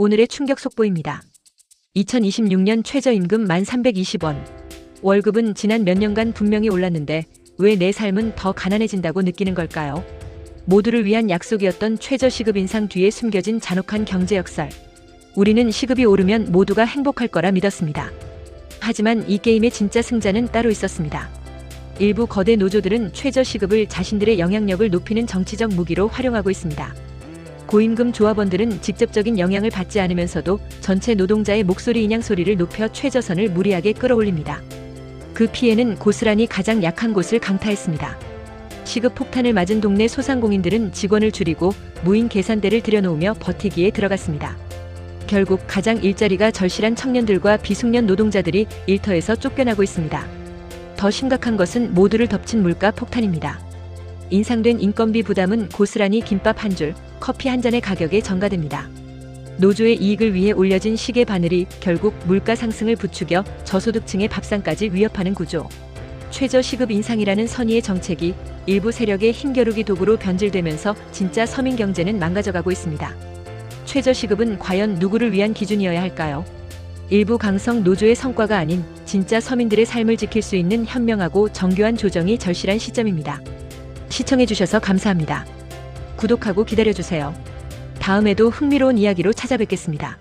오늘의 충격 속보입니다. 2026년 최저임금 1,320원. 월급은 지난 몇 년간 분명히 올랐는데 왜 내 삶은 더 가난해진다고 느끼는 걸까요? 모두를 위한 약속이었던 최저시급 인상 뒤에 숨겨진 잔혹한 경제 역설. 우리는 시급이 오르면 모두가 행복할 거라 믿었습니다. 하지만 이 게임의 진짜 승자는 따로 있었습니다. 일부 거대 노조들은 최저시급을 자신들의 영향력을 높이는 정치적 무기로 활용하고 있습니다. 고임금 조합원들은 직접적인 영향을 받지 않으면서도 전체 노동자의 목소리 인양 소리를 높여 최저선을 무리하게 끌어올립니다. 그 피해는 고스란히 가장 약한 곳을 강타했습니다. 시급 폭탄을 맞은 동네 소상공인들은 직원을 줄이고 무인 계산대를 들여놓으며 버티기에 들어갔습니다. 결국 가장 일자리가 절실한 청년들과 비숙련 노동자들이 일터에서 쫓겨나고 있습니다. 더 심각한 것은 모두를 덮친 물가 폭탄입니다. 인상된 인건비 부담은 고스란히 김밥 한 줄, 커피 한 잔의 가격에 전가됩니다. 노조의 이익을 위해 올려진 시계 바늘이 결국 물가 상승을 부추겨 저소득층의 밥상까지 위협하는 구조. 최저 시급 인상이라는 선의의 정책이 일부 세력의 힘겨루기 도구로 변질되면서 진짜 서민 경제는 망가져가고 있습니다. 최저 시급은 과연 누구를 위한 기준이어야 할까요? 일부 강성 노조의 성과가 아닌 진짜 서민들의 삶을 지킬 수 있는 현명하고 정교한 조정이 절실한 시점입니다. 시청해주셔서 감사합니다. 구독하고 기다려주세요. 다음에도 흥미로운 이야기로 찾아뵙겠습니다.